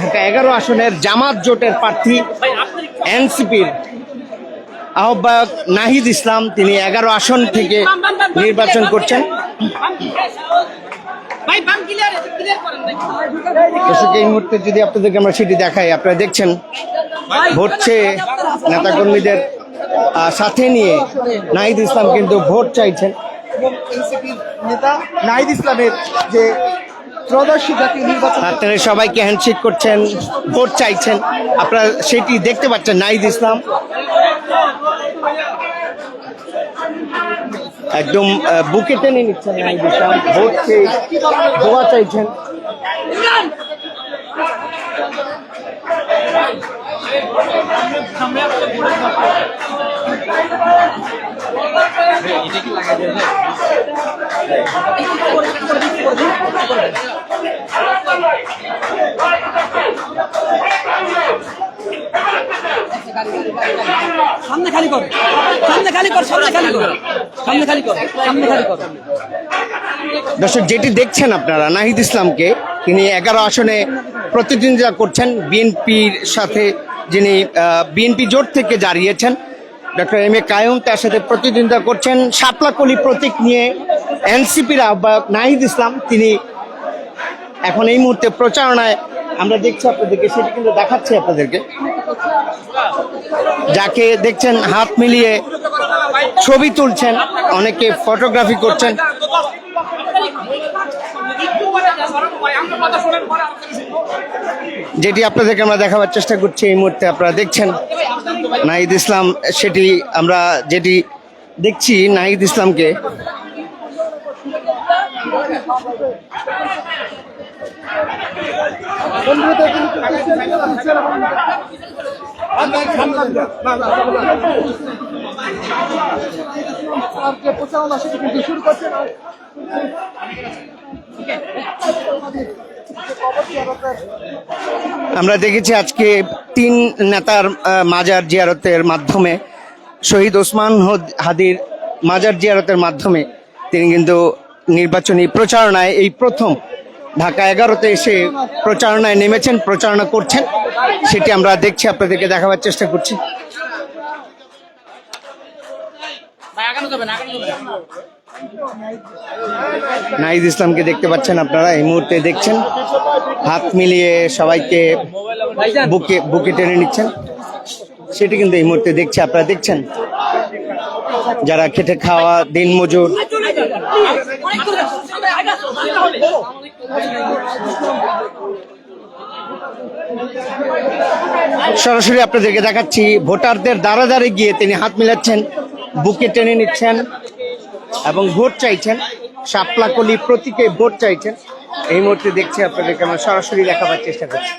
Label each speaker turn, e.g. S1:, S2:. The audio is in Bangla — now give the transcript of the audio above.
S1: ঢাকা এগারো আসনের জামাত জোটের প্রার্থী এনসিপির আহ্বায়ক নাহিদ ইসলাম তিনি এগারো আসন থেকে নির্বাচন করছেন।
S2: ভাই বাম ক্লিয়ার ক্লিয়ার করেন ভাই।
S1: দর্শক এই মুহূর্তে যদি আপনাদেরকে আমরা সেটি দেখাই আপনারা দেখছেন ভোট চেয়ে নেতাকর্মীদের সাথে নিয়ে নাহিদ ইসলাম কিন্তু ভোট চাইছেন।
S3: এবং এনসিপির নেতা নাহিদ ইসলামের যে ত্রয়োদশী জাতীয় নির্বাচন
S1: আপনারা সবাইকে হ্যান্ডশেক করছেন ভোট চাইছেন। আপনারা সেটি দেখতে পাচ্ছেন নাহিদ ইসলাম। একদম আহ, বুকে টেনে নিচ্ছেন নাহিদ ইসলাম। ভোট চেয়ে দোয়া চাইছেন।
S2: সামনে খালি কর, সামনে খালি কর, সামনে খালি কর, সামনে খালি কর, সামনে খালি কর।
S1: দর্শক, যেটি দেখছেন আপনারা, নাহিদ ইসলামকে, তিনি এগারো আসনে প্রতিদ্বন্দ্বিতা করছেন বিএনপির সাথে, যিনি বিএনপি জোট থেকে দাঁড়িয়েছেন ডক্টর এম এ কায়ুম তার সাথে প্রতিদ্বন্দ্বিতা করছেন। শাপলাকলি প্রতীক নিয়ে এনসিপির আহ্বায়ক নাহিদ ইসলাম, তিনি এখন এই মুহূর্তে প্রচারণায় আমরা দেখছি আপনাদেরকে, সেটি কিন্তু দেখাচ্ছি আপনাদেরকে। যাকে দেখছেন, হাত মিলিয়ে ছবি তুলছেন, অনেকে ফটোগ্রাফি করছেন। যেটি আপনাদেরকে আমরা দেখাবার চেষ্টা করছি, এই মুহূর্তে আপনারা দেখছেন নাহিদ ইসলাম, সেটি আমরা যেটি দেখছি নাহিদ ইসলামকে আমরা দেখেছি আজকে তিন নেতার মাজার জিয়ারতের মাধ্যমে, শহীদ ওসমান হাদির মাজার জিয়ারতের মাধ্যমে তিনি কিন্তু নির্বাচনী প্রচারণায় এই প্রথম ঢাকা এগারোতে এসে প্রচারণায় নেমেছেন প্রচারণা করছেন সেটি আমরা দেখছি আপনাদেরকে দেখাবার চেষ্টা করছি।
S2: ভাই আগানো যাবে না আগানো যাবে না।
S1: নাহিদ ইসলামকে দেখতে পাচ্ছেন আপনারা এই মুহূর্তে দেখছেন। হাত মিলিয়ে সবাইকে বুকে বুকে টেনে নিচ্ছেন। সেটি কিন্তু এই মুহূর্তে দেখছি আপনারা দেখছেন। যারা খেটে খাওয়া দিন সরাসরি আপনাদেরকে দেখাচ্ছি, ভোটারদের দ্বারা দ্বারে গিয়ে তিনি হাত মিলাচ্ছেন, বুকে টেনে নিচ্ছেন এবং ভোট চাইছেন, শাপলাকলি প্রতীকে ভোট চাইছেন। এই মুহূর্তে দেখছি আপনাদেরকে আমরা সরাসরি দেখাবার চেষ্টা করছি।